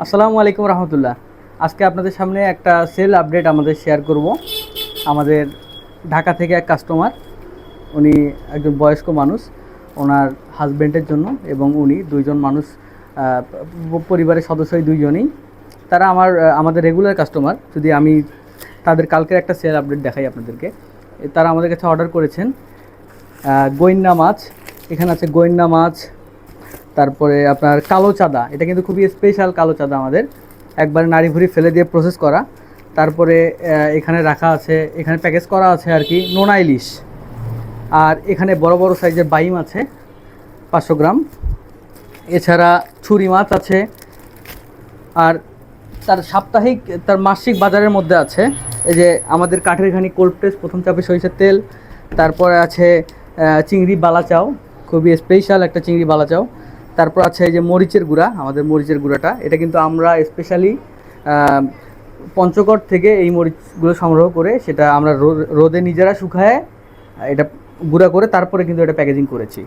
আসসালামু আলাইকুম রহমতুল্লাহ। আজকে আপনাদের সামনে একটা সেল আপডেট আমাদের শেয়ার করব। আমাদের ঢাকা থেকে এক কাস্টমার উনি একজন বয়স্ক মানুষ, ওনার হাজব্যান্ডের জন্য এবং উনি দুইজন মানুষ পরিবারের সদস্যই দুইজনেই। তারা আমার, আমাদের রেগুলার কাস্টমার যদি আমি তাদের কালকের একটা সেল আপডেট দেখাই আপনাদেরকে। তারা আমাদের কাছে অর্ডার করেছেন গৈন্না মাছ। এখানে আছে গৈন্না মাছ তারপরে আপনার কালো চাঁদা, এটা কিন্তু খুবই স্পেশাল কালো চাঁদা আমাদের। একবার নাড়ি ভুড়ি ফেলে দিয়ে প্রসেস করা। তারপরে এখানে রাখা আছে, এখানে প্যাকেজ করা আছে আর কি, নোনা ইলিশ। আর এখানে বড় বড় সাইজের বাইম আছে, পাঁচশো গ্রাম। এছাড়া ছুরি মাছ আছে। আর তার সাপ্তাহিক, তার মাসিক বাজারের মধ্যে আছে। এই যে আমাদের কাঠের ঘানি কোল্ড প্রেস প্রথম চাপে সরিষার তেল। তারপরে আছে চিংড়ি বালাচাও, খুবই স্পেশাল একটা চিংড়ি বালাচাও। তারপর আছে এই যে মরিচের গুঁড়া, আমাদের মরিচের গুঁড়াটা। এটা কিন্তু আমরা স্পেশালি পঞ্চগড় থেকে এই মরিচগুলো সংগ্রহ করে সেটা আমরা রোদে নিজেরা শুকায়, এটা গুঁড়া করে তারপরে কিন্তু এটা প্যাকেজিং করেছি।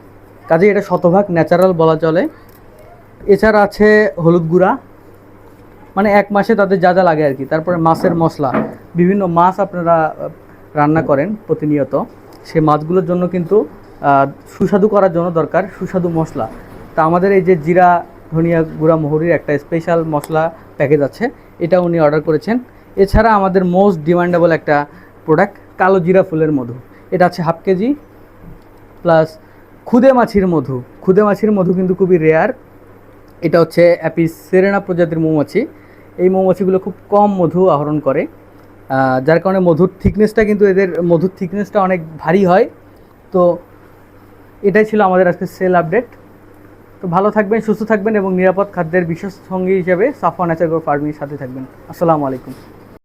কাজে এটা শতভাগ ন্যাচারাল বলা চলে। এছাড়া আছে হলুদ গুঁড়া। মানে এক মাসে তাদের যা যা লাগে আর কি। তারপরে মাছের মশলা। বিভিন্ন মাছ আপনারা রান্না করেন প্রতিনিয়ত। সে মাছগুলোর জন্য কিন্তু সুস্বাদু করার জন্য দরকার সুস্বাদু মশলা। তা আমাদের এই যে জিরা, ধনিয়া গুঁড়া, মহুরির একটা স্পেশাল মশলা প্যাকেজ আছে এটা উনি অর্ডার করেছেন। এছাড়া আমাদের মোস্ট ডিমান্ডেবল একটা প্রোডাক্ট কালো জিরা ফুলের মধু। এটা আছে হাফ কেজি প্লাস খুদে মাছির মধু। খুদে মাছির মধু কিন্তু খুবই রেয়ার এটা হচ্ছে অ্যাপিস সেরেনা প্রজাতির মৌমাছি। এই মৌমাছিগুলো খুব কম মধু আহরণ করে। যার কারণে মধুর থিকনেসটা কিন্তু এদের, মধুর থিকনেসটা অনেক ভারী হয়। তো এটাই ছিল আমাদের আজকে সেল আপডেট তো ভালো থাকবেন, সুস্থ থাকবেন এবং নিরাপদ খাদ্যের বিশেষ সঙ্গী হিসেবে সাফা ন্যাচার ফার্মিংয়ের সাথে থাকবেন। আসসালামু আলাইকুম।